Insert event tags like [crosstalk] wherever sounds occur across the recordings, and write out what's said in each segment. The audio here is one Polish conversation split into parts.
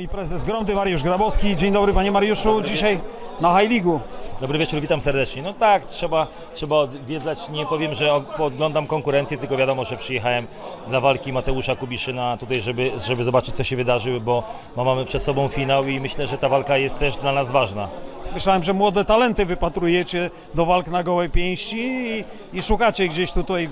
nami prezes Gromdy Mariusz Grabowski. Dzień dobry panie Mariuszu. Dzisiaj na High League'u. Dobry wieczór, witam serdecznie. No tak, trzeba, trzeba odwiedzać, nie powiem, że podglądam konkurencję, tylko wiadomo, że przyjechałem dla walki Mateusza Kubiszyna tutaj, żeby, żeby zobaczyć co się wydarzy, bo mamy przed sobą finał i myślę, że ta walka jest też dla nas ważna. Myślałem, że młode talenty wypatrujecie do walk na gołej pięści i, i szukacie gdzieś tutaj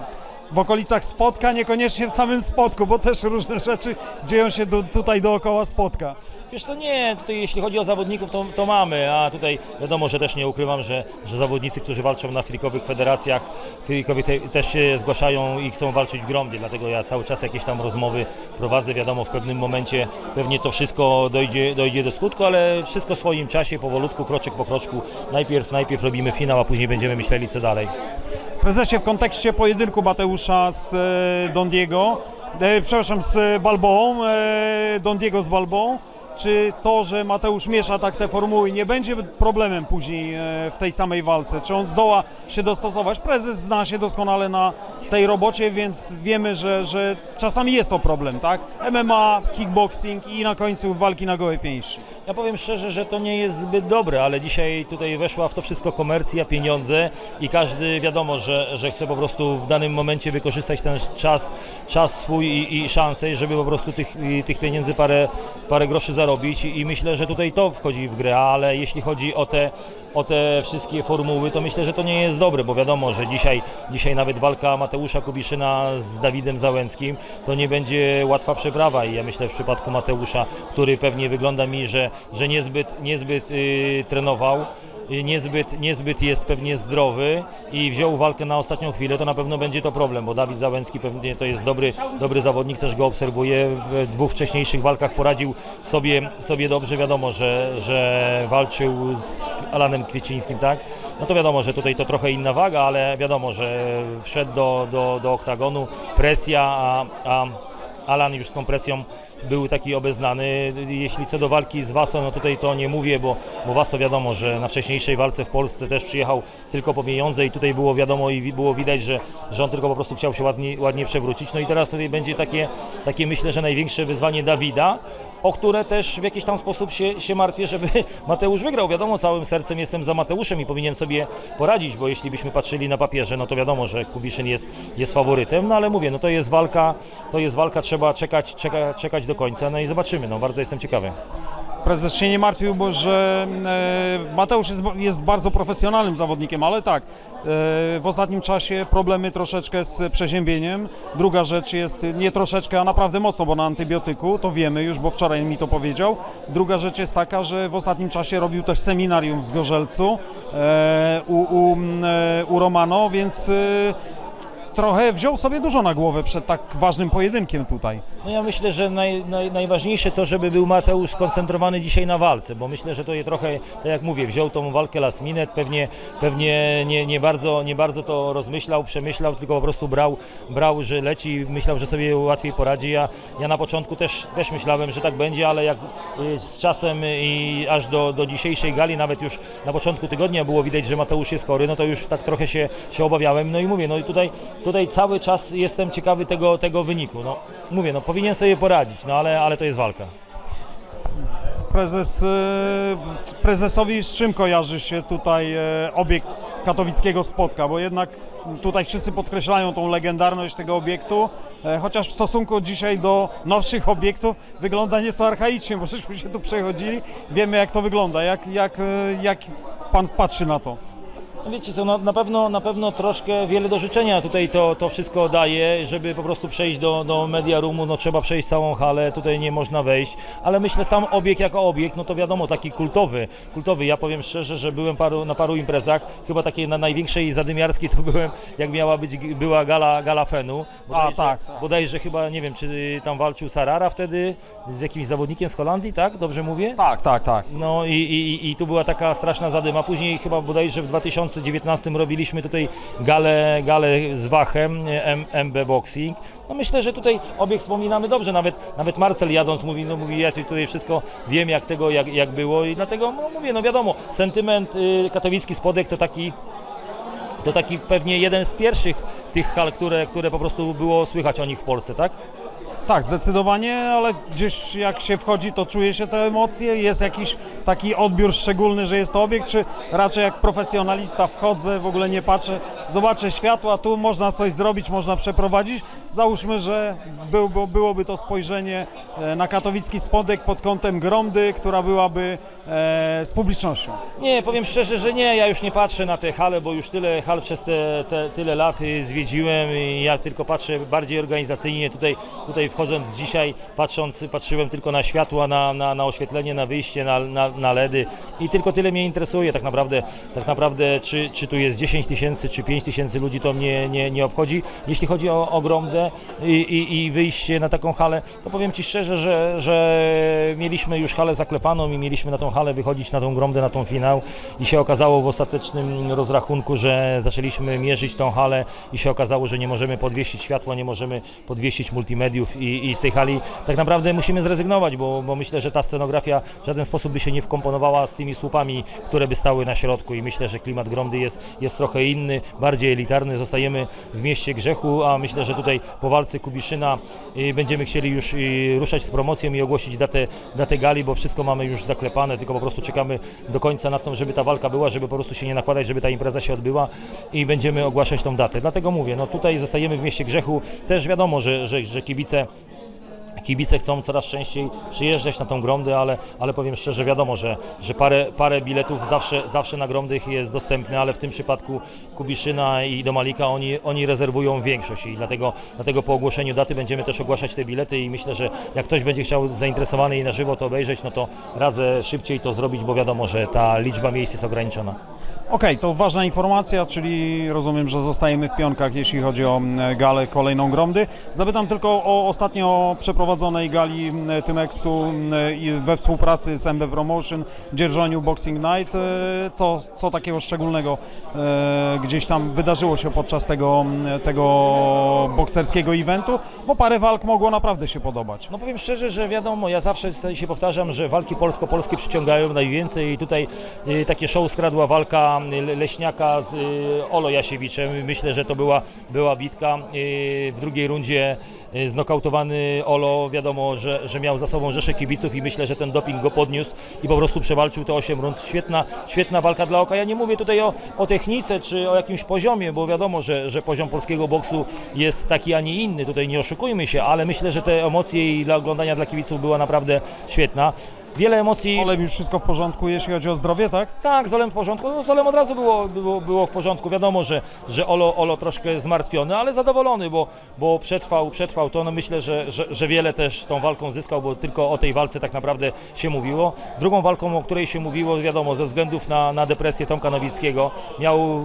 w okolicach spotka, niekoniecznie w samym spotku, bo też różne rzeczy dzieją się do, tutaj dookoła spotka. Wiesz co, nie, tutaj jeśli chodzi o zawodników, to, to mamy, a tutaj wiadomo, że też nie ukrywam, że, że zawodnicy, którzy walczą na frikowych federacjach, frikowie te, też się zgłaszają i chcą walczyć w Gromdzie, dlatego ja cały czas jakieś tam rozmowy prowadzę, wiadomo, w pewnym momencie pewnie to wszystko dojdzie, dojdzie do skutku, ale wszystko w swoim czasie, powolutku, kroczek po kroczku, najpierw, najpierw robimy finał, a później będziemy myśleli co dalej. Prezesie, w kontekście pojedynku Mateusza z e, Don Diego, e, przepraszam, z Balboą, e, Don Diego z Balboą, czy to, że Mateusz miesza tak te formuły, nie będzie problemem później e, w tej samej walce? Czy on zdoła się dostosować? Prezes zna się doskonale na tej robocie, więc wiemy, że, że czasami jest to problem, tak? MMA, kickboxing i na końcu walki na gołe pięści. Ja powiem szczerze, że to nie jest zbyt dobre, ale dzisiaj tutaj weszła w to wszystko komercja, pieniądze i każdy wiadomo, że, że chce po prostu w danym momencie wykorzystać ten czas, czas swój i, i szansę, żeby po prostu tych, tych pieniędzy parę, parę groszy zarobić. I myślę, że tutaj to wchodzi w grę, ale jeśli chodzi o te, o te wszystkie formuły, to myślę, że to nie jest dobre, bo wiadomo, że dzisiaj, dzisiaj nawet walka Mateusza Kubiszyna z Dawidem Załęckim to nie będzie łatwa przeprawa. I ja myślę w przypadku Mateusza, który pewnie wygląda mi, że, że niezbyt, niezbyt yy, trenował, yy, niezbyt, niezbyt jest pewnie zdrowy i wziął walkę na ostatnią chwilę, to na pewno będzie to problem, bo Dawid Załęcki pewnie to jest dobry, dobry zawodnik, też go obserwuję, w dwóch wcześniejszych walkach poradził sobie, sobie dobrze, wiadomo, że, że walczył z Alanem Kwiecińskim, tak? No to wiadomo, że tutaj to trochę inna waga, ale wiadomo, że wszedł do, do, do oktagonu, presja, a, a Alan już z tą presją był taki obeznany. Jeśli co do walki z Waso, no tutaj to nie mówię, bo, bo Waso wiadomo, że na wcześniejszej walce w Polsce też przyjechał tylko po pieniądze i tutaj było wiadomo i było widać, że, że on tylko po prostu chciał się ładnie, ładnie przewrócić. No i teraz tutaj będzie takie, takie myślę, że największe wyzwanie Dawida, o które też w jakiś tam sposób się, się martwię, żeby [laughs] Mateusz wygrał. Wiadomo, całym sercem jestem za Mateuszem i powinien sobie poradzić, bo jeśli byśmy patrzyli na papierze, no to wiadomo, że Kubiszyn jest, jest faworytem, no ale mówię, no to jest walka, to jest walka, trzeba czekać, czeka, czekać do końca, no i zobaczymy, no bardzo jestem ciekawy. Prezes się nie martwił, bo że e, Mateusz jest, jest bardzo profesjonalnym zawodnikiem, ale tak, e, w ostatnim czasie problemy troszeczkę z przeziębieniem. Druga rzecz jest nie troszeczkę, a naprawdę mocno, bo na antybiotyku, to wiemy już, bo wczoraj mi to powiedział. Druga rzecz jest taka, że w ostatnim czasie robił też seminarium w Zgorzelcu e, u, u, u Romano, więc trochę wziął sobie dużo na głowę przed tak ważnym pojedynkiem tutaj. No ja myślę, że naj, naj, najważniejsze to, żeby był Mateusz skoncentrowany dzisiaj na walce, bo myślę, że to je trochę, tak jak mówię, wziął tą walkę last minute, pewnie, pewnie nie, nie, bardzo, nie bardzo to rozmyślał, przemyślał, tylko po prostu brał, brał, że leci, myślał, że sobie łatwiej poradzi. Ja, ja na początku też, też myślałem, że tak będzie, ale jak y, z czasem i aż do, do dzisiejszej gali, nawet już na początku tygodnia było widać, że Mateusz jest chory, no to już tak trochę się, się obawiałem. No i mówię, no i tutaj, tutaj cały czas jestem ciekawy tego, tego wyniku. No, mówię, no powinien sobie poradzić, no ale, ale to jest walka. Prezes, e, prezesowi z czym kojarzy się tutaj e, obiekt katowickiego spotka, bo jednak tutaj wszyscy podkreślają tą legendarność tego obiektu, e, chociaż w stosunku dzisiaj do nowszych obiektów wygląda nieco archaicznie, bo żeśmy się tu przechodzili, wiemy jak to wygląda, jak, jak, e, jak pan patrzy na to. No wiecie co, no, na, pewno, na pewno troszkę wiele do życzenia tutaj to, to wszystko daje, żeby po prostu przejść do, do media roomu, no trzeba przejść całą halę, tutaj nie można wejść, ale myślę sam obiekt jako obiekt, no to wiadomo, taki kultowy, kultowy, ja powiem szczerze, że byłem paru, na paru imprezach, chyba takiej na największej zadymiarskiej to byłem, jak miała być, była gala, gala Fenu, bodajże, tak, tak. bodajże chyba, nie wiem, czy tam walczył Sarara wtedy z jakimś zawodnikiem z Holandii, tak? Dobrze mówię? Tak, tak, tak. No i, i, i tu była taka straszna zadyma. Później chyba bodajże w 2019 robiliśmy tutaj galę, galę z Wachem, MB Boxing. No myślę, że tutaj obiekt wspominamy dobrze, nawet, nawet Marcel jadąc mówi, no mówi, ja tutaj wszystko wiem jak tego, jak, jak było i dlatego no mówię, no wiadomo, sentyment y, katowicki spodek to taki to taki pewnie jeden z pierwszych tych hal, które, które po prostu było słychać o nich w Polsce, tak? Tak, zdecydowanie, ale gdzieś jak się wchodzi, to czuje się te emocje. Jest jakiś taki odbiór szczególny, że jest to obiekt, czy raczej jak profesjonalista wchodzę, w ogóle nie patrzę, zobaczę światła, tu można coś zrobić, można przeprowadzić. Załóżmy, że był, bo byłoby to spojrzenie e, na katowicki spodek pod kątem Gromdy, która byłaby e, z publicznością. Nie, powiem szczerze, że nie, ja już nie patrzę na te hale, bo już tyle hal przez te, te tyle lat y, zwiedziłem i ja tylko patrzę bardziej organizacyjnie. Tutaj, tutaj wchodząc dzisiaj, patrząc, patrzyłem tylko na światła, na, na, na oświetlenie, na wyjście, na, na, na LEDy i tylko tyle mnie interesuje tak naprawdę, tak naprawdę czy, czy tu jest 10 tysięcy, czy 5 tysięcy ludzi, to mnie nie, nie obchodzi. Jeśli chodzi o, o Gromdę i, i, i wyjście na taką halę, to powiem Ci szczerze, że, że mieliśmy już halę zaklepaną i mieliśmy na tą halę wychodzić na tą Gromdę, na tą finał i się okazało w ostatecznym rozrachunku, że zaczęliśmy mierzyć tą halę i się okazało, że nie możemy podwiesić światła, nie możemy podwiesić multimediów i, i z tej hali tak naprawdę musimy zrezygnować, bo, bo myślę, że ta scenografia w żaden sposób by się nie wkomponowała z tymi słupami, które by stały na środku i myślę, że klimat Gromdy jest, jest trochę inny, bardziej elitarny. Zostajemy w mieście grzechu, a myślę, że tutaj po walce Kubiszyna y, będziemy chcieli już y, ruszać z promocją i ogłosić datę, datę gali, bo wszystko mamy już zaklepane, tylko po prostu czekamy do końca na to, żeby ta walka była, żeby po prostu się nie nakładać, żeby ta impreza się odbyła i będziemy ogłaszać tą datę. Dlatego mówię, no tutaj zostajemy w mieście grzechu. Też wiadomo, że, że, że kibice Kibice chcą coraz częściej przyjeżdżać na tą Gromdę, ale, ale powiem szczerze, wiadomo, że, że parę, parę biletów zawsze, zawsze na Gromdych jest dostępne, ale w tym przypadku Kubiszyna i Domalika oni, oni rezerwują większość i dlatego, dlatego po ogłoszeniu daty będziemy też ogłaszać te bilety i myślę, że jak ktoś będzie chciał zainteresowany i na żywo to obejrzeć, no to radzę szybciej to zrobić, bo wiadomo, że ta liczba miejsc jest ograniczona. Okej, to ważna informacja, czyli rozumiem, że zostajemy w pionkach, jeśli chodzi o mm, galę kolejną Gromdy. Zapytam tylko o ostatnio przeprowadzonej gali mm, Tymeksu mm, we współpracy z MB Promotion, Dzierżoniu Boxing Night. E, Co, co takiego szczególnego e, gdzieś tam wydarzyło się podczas tego, tego bokserskiego eventu? Bo parę walk mogło naprawdę się podobać. No powiem szczerze, że wiadomo, ja zawsze się powtarzam, że walki polsko-polskie przyciągają najwięcej i tutaj y, takie show skradła walka y, Leśniaka z y, Olo Jasiewiczem. Myślę, że to była, była bitka. Y, w drugiej rundzie znokautowany Olo, wiadomo, że, że miał za sobą rzeszę kibiców i myślę, że ten doping go podniósł i po prostu przewalczył te 8 rund. Świetna, świetna walka dla oka. Ja nie mówię tutaj o, o technice czy o jakimś poziomie, bo wiadomo, że, że poziom polskiego boksu jest taki, a nie inny. Tutaj nie oszukujmy się, ale myślę, że te emocje i dla oglądania dla kibiców była naprawdę świetna. Wiele emocji. Olem już wszystko w porządku, jeśli chodzi o zdrowie, tak? Tak, z Olem w porządku. No, z Olem od razu było, było, było w porządku. Wiadomo, że, że Olo, Olo troszkę zmartwiony, ale zadowolony, bo, bo przetrwał, przetrwał to. No myślę, że, że, że wiele też tą walką zyskał, bo tylko o tej walce tak naprawdę się mówiło. Drugą walką, o której się mówiło, wiadomo, ze względów na, na depresję Tomka Nowickiego, miał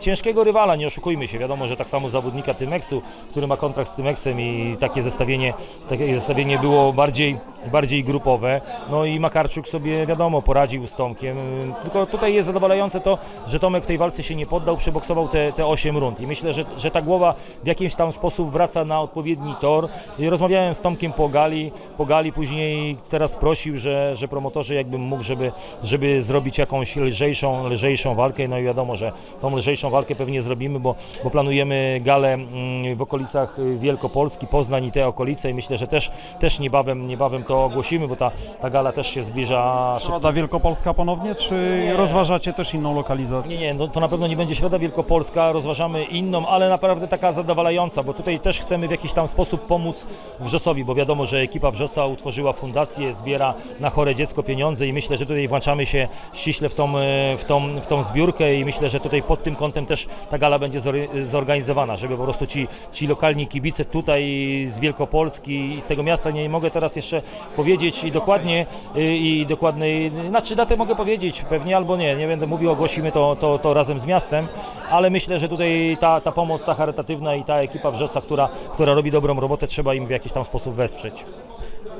ciężkiego rywala, nie oszukujmy się. Wiadomo, że tak samo zawodnika Tymeksu, który ma kontrakt z Tymeksem i takie zestawienie, takie zestawienie było bardziej, bardziej grupowe. No i Makarczuk sobie, wiadomo, poradził z Tomkiem. Tylko tutaj jest zadowalające to, że Tomek w tej walce się nie poddał, przeboksował te, te 8 rund. I myślę, że, że ta głowa w jakimś tam sposób wraca na odpowiedni tor. I rozmawiałem z Tomkiem po gali, po gali później teraz prosił, że, że promotorzy jakbym mógł, żeby, żeby zrobić jakąś lżejszą, lżejszą walkę. No i wiadomo, że tą lżejszą walkę pewnie zrobimy, bo, bo planujemy galę mm, w okolicach y, Wielkopolski, Poznań i te okolice i myślę, że też, też niebawem, niebawem to ogłosimy, bo ta, ta gala też się zbliża. Środa Wielkopolska ponownie, czy Nie. rozważacie też inną lokalizację? Nie, nie, no to na pewno nie będzie Środa Wielkopolska, rozważamy inną, ale naprawdę taka zadowalająca, bo tutaj też chcemy w jakiś tam sposób pomóc Wrzosowi, bo wiadomo, że ekipa Wrzosa utworzyła fundację, zbiera na chore dziecko pieniądze i myślę, że tutaj włączamy się ściśle w tą, e, w tą, w tą zbiórkę i myślę, że tutaj pod tym kątem też ta gala będzie zor- zorganizowana, żeby po prostu ci, ci lokalni kibice tutaj z Wielkopolski i z tego miasta, nie mogę teraz jeszcze powiedzieć i dokładnie y, i dokładnej, znaczy datę mogę powiedzieć pewnie albo nie, nie będę mówił, ogłosimy to, to, to razem z miastem, ale myślę, że tutaj ta, ta pomoc, ta charytatywna i ta ekipa Wrzosa, która, która robi dobrą robotę, trzeba im w jakiś tam sposób wesprzeć.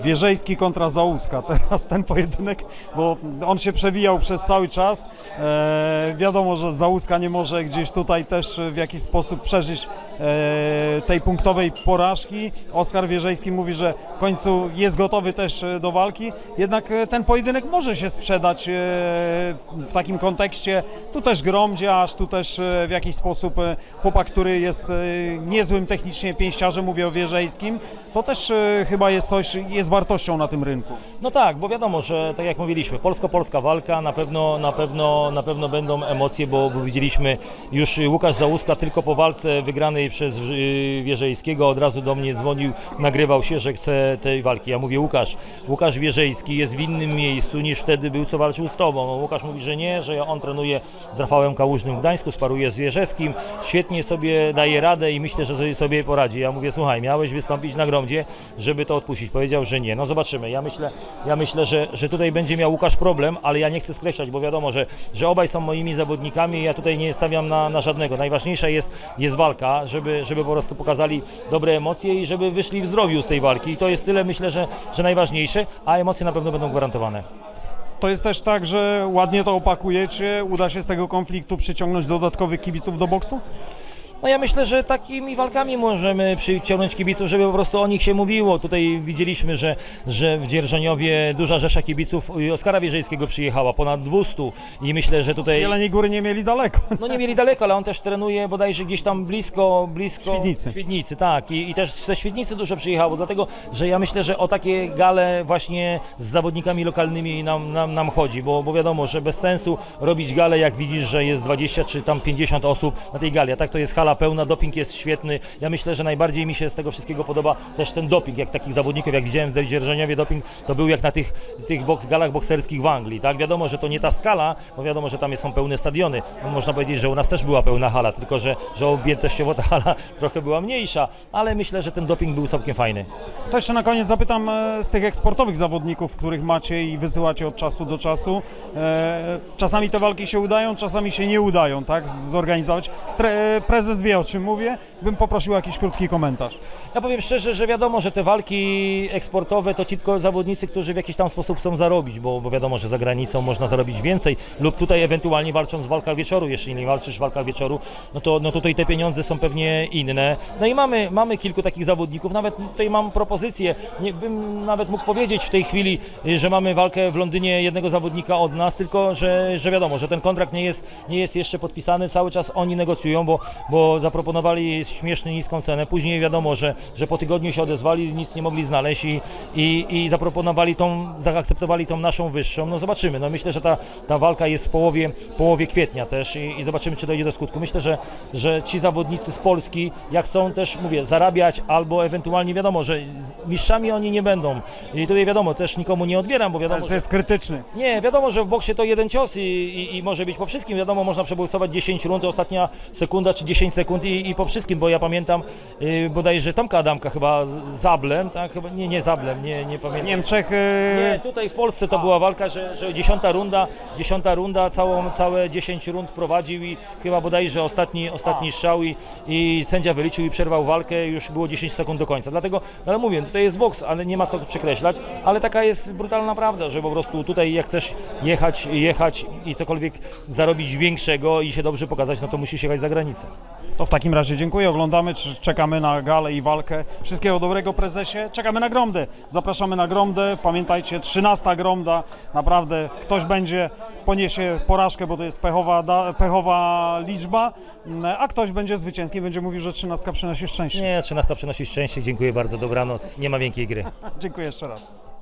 Wierzejski kontra Załuska. Teraz ten pojedynek, bo on się przewijał przez cały czas. E, wiadomo, że Załuska nie może gdzieś tutaj też w jakiś sposób przeżyć e, tej punktowej porażki. Oskar Wierzejski mówi, że w końcu jest gotowy też e, do walki. Jednak e, ten pojedynek może się sprzedać e, w takim kontekście. Tu też Gromdziarz, tu też e, w jakiś sposób chłopak, który jest niezłym technicznie pięściarzem, mówię o Wierzejskim. To też chyba jest coś, jest wartością na tym rynku. No tak, bo wiadomo, że tak jak mówiliśmy, polsko-polska walka, na pewno, na pewno, na pewno będą emocje, bo, bo widzieliśmy już Łukasz Załuska tylko po walce wygranej przez yy, Wierzejskiego od razu do mnie dzwonił, nagrywał się, że chce tej walki. Ja mówię, Łukasz, Łukasz Wierzejski jest w innym miejscu niż wtedy był, co walczył z tobą. Łukasz mówi, że nie, że on trenuje z Rafałem Kałużnym w Gdańsku, sparuje z Wierzeskim, świetnie sobie daje radę i myślę, że sobie poradzi. Ja mówię, słuchaj, miałeś wystąpić na Gromdzie, żeby to odpuścić. Powiedział, że nie. No zobaczymy. Ja myślę, ja myślę że, że tutaj będzie miał Łukasz problem, ale ja nie chcę skreślać, bo wiadomo, że, że obaj są moimi zawodnikami i ja tutaj nie stawiam na, na żadnego. Najważniejsza jest, jest walka, żeby, żeby po prostu pokazali dobre emocje i żeby wyszli w zdrowiu z tej walki. I to jest tyle, myślę, że, że najważniejsze, a emocje na pewno będą gwarantowane. To jest też tak, że ładnie to opakujecie, uda się z tego konfliktu przyciągnąć dodatkowych kibiców do boksu? No ja myślę, że takimi walkami możemy przyciągnąć kibiców, żeby po prostu o nich się mówiło. Tutaj widzieliśmy, że, że w Dzierżoniowie duża rzesza kibiców Oskara Wierzejskiego przyjechała, ponad 200 i myślę, że Z tutaj... Jeleniej Góry nie mieli daleko. No nie mieli daleko, ale on też trenuje bodajże gdzieś tam blisko, blisko Świdnicy. Świdnicy, tak. I, I też ze Świdnicy dużo przyjechało, dlatego że ja myślę, że o takie gale właśnie z zawodnikami lokalnymi nam, nam, nam chodzi, bo, bo wiadomo, że bez sensu robić galę, jak widzisz, że jest 20 czy tam 50 osób na tej gali, a tak to jest hala pełna, doping jest świetny. Ja myślę, że najbardziej mi się z tego wszystkiego podoba też ten doping, jak takich zawodników, jak widziałem w Dzierżoniowie doping, to był jak na tych, tych boks, galach bokserskich w Anglii, tak? Wiadomo, że to nie ta skala, bo wiadomo, że tam są pełne stadiony. No, można powiedzieć, że u nas też była pełna hala, tylko że, że objętościowo ta hala [laughs] trochę była mniejsza, ale myślę, że ten doping był całkiem fajny. To jeszcze na koniec zapytam e, z tych eksportowych zawodników, których macie i wysyłacie od czasu do czasu. E, czasami te walki się udają, czasami się nie udają, tak? Zorganizować. Tre, prezes wie o czym mówię. Bym poprosił o jakiś krótki komentarz. Ja powiem szczerze, że wiadomo, że te walki eksportowe to ci tylko zawodnicy, którzy w jakiś tam sposób chcą zarobić, bo, bo wiadomo, że za granicą można zarobić więcej lub tutaj ewentualnie walcząc w walkach wieczoru, jeśli nie walczysz w walkach wieczoru, no to no tutaj te pieniądze są pewnie inne. No i mamy, mamy kilku takich zawodników, nawet tutaj mam propozycję, nie, bym nawet mógł powiedzieć w tej chwili, że mamy walkę w Londynie jednego zawodnika od nas, tylko że, że wiadomo, że ten kontrakt nie jest, nie jest jeszcze podpisany, cały czas oni negocjują, bo, bo zaproponowali śmiesznie niską cenę, później wiadomo, że, że po tygodniu się odezwali, nic nie mogli znaleźć i, i, i zaproponowali tą, zaakceptowali tą naszą wyższą. No zobaczymy, no myślę, że ta, ta walka jest w połowie, połowie kwietnia też i, i zobaczymy, czy dojdzie do skutku. Myślę, że, że ci zawodnicy z Polski, jak chcą też, mówię, zarabiać albo ewentualnie wiadomo, że mistrzami oni nie będą. I tutaj wiadomo, też nikomu nie odbieram, bo wiadomo, Ale że... jest krytyczny. Nie, wiadomo, że w boksie to jeden cios i, i, i może być po wszystkim. Wiadomo, można przeboksować 10 rund, ostatnia sekunda czy 10 sekund i, i po wszystkim, bo ja pamiętam yy, bodajże Tomka Adamka chyba z Zablem, tak? Chyba, nie, nie Zablem, nie, nie pamiętam. Niemczech. Nie, E, tutaj w Polsce to była walka, że, że dziesiąta runda, dziesiąta runda, całą, całe 10 rund prowadził i chyba bodajże ostatni, ostatni strzał i, i sędzia wyliczył i przerwał walkę, już było 10 sekund do końca. Dlatego, no ale mówię, tutaj jest boks, ale nie ma co przekreślać, ale taka jest brutalna prawda, że po prostu tutaj jak chcesz jechać, jechać i cokolwiek zarobić większego i się dobrze pokazać, no to musisz jechać za granicę. To w takim razie dziękuję. Oglądamy, czekamy na galę i walkę. Wszystkiego dobrego, prezesie. Czekamy na Gromdę. Zapraszamy na Gromdę. Pamiętajcie, 13 Gromda. Naprawdę ktoś będzie, poniesie porażkę, bo to jest pechowa, da, pechowa liczba, mm, a ktoś będzie zwycięski, będzie mówił, że 13 przynosi szczęście. Nie, 13 przynosi szczęście, dziękuję bardzo, dobranoc, nie ma miękkiej gry. [laughs] Dziękuję jeszcze raz.